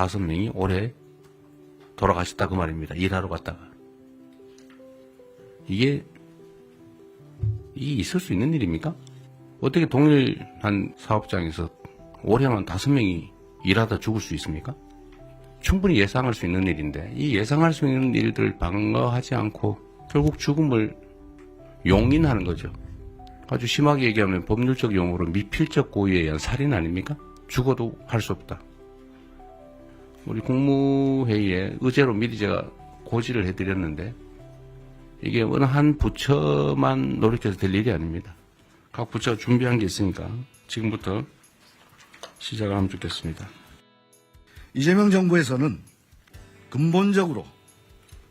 다섯 명이 올해 돌아가셨다 그 말입니다. 일하러 갔다가. 이게, 이게 있을 수 있는 일입니까? 어떻게 동일한 사업장에서 올해만 다섯 명이 일하다 죽을 수 있습니까? 충분히 예상할 수 있는 일인데, 이 예상할 수 있는 일들을 방어하지 않고 결국 죽음을 용인하는 거죠. 아주 심하게 얘기하면 법률적 용어로 미필적 고의에 의한 살인 아닙니까? 죽어도 할 수 없다. 우리 국무회의에 의제로 미리 제가 고지를 해드렸는데 이게 어느 한 부처만 노력해서 될 일이 아닙니다. 각 부처가 준비한 게 있으니까 지금부터 시작을 하면 좋겠습니다. 이재명 정부에서는 근본적으로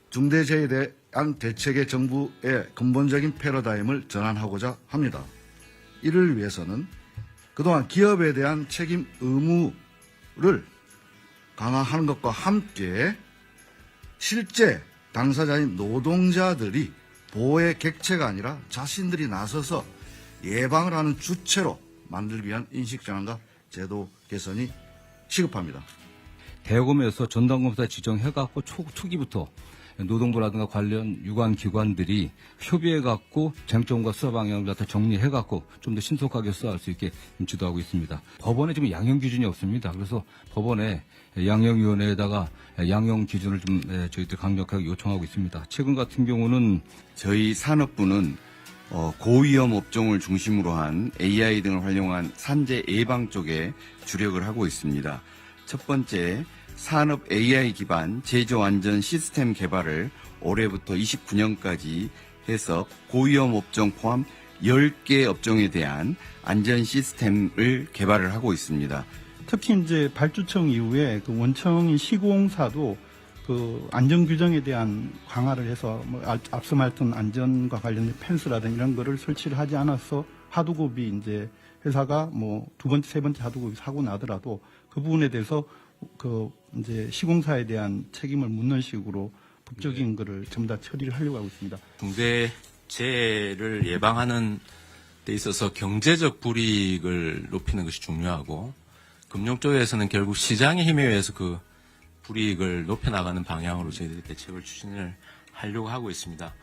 중대재해에 대한 대책의 정부의 근본적인 패러다임을 전환하고자 합니다. 이를 위해서는 그동안 기업에 대한 책임 의무를 강화하는 것과 함께 실제 당사자인 노동자들이 보호의 객체가 아니라 자신들이 나서서 예방을 하는 주체로 만들기 위한 인식 전환과 제도 개선이 시급합니다. 대검에서 전담검사 지정해갖고 초, 초기부터 노동부라든가 관련 유관 기관들이 협의해 갖고 쟁점과 수사 방향을 갖다 정리해 갖고 좀 더 신속하게 수사할 수 있게 지도하고 있습니다. 법원에 지금 양형 기준이 없습니다. 그래서 법원에 양형위원회에다가 양형 기준을 좀 에, 저희들 강력하게 요청하고 있습니다. 최근 같은 경우는 저희 산업부는 어, 고위험 업종을 중심으로 한 AI 등을 활용한 산재 예방 쪽에 주력을 하고 있습니다. 첫 번째, 산업 AI 기반 제조 안전 시스템 개발을 올해부터 29년까지 해서 고위험 업종 포함 10개 업종에 대한 안전 시스템을 개발을 하고 있습니다. 특히 이제 발주청 이후에 그 원청인 시공사도 그 안전 규정에 대한 강화를 해서 뭐 알- 앞서 말했던 안전과 관련된 펜스라든지 이런 거를 설치를 하지 않아서 하두급이 이제 회사가 뭐 두 번째 세 번째 하두급이 사고 나더라도 그 부분에 대해서 그 이제 시공사에 대한 책임을 묻는 식으로 법적인 거를 전부 다 처리를 하려고 하고 있습니다. 중대 재해를 예방하는 데 있어서 경제적 불이익을 높이는 것이 중요하고 금융 쪽에서는 결국 시장의 힘에 의해서 그 불이익을 높여나가는 방향으로 저희들이 대책을 추진을 하려고 하고 있습니다.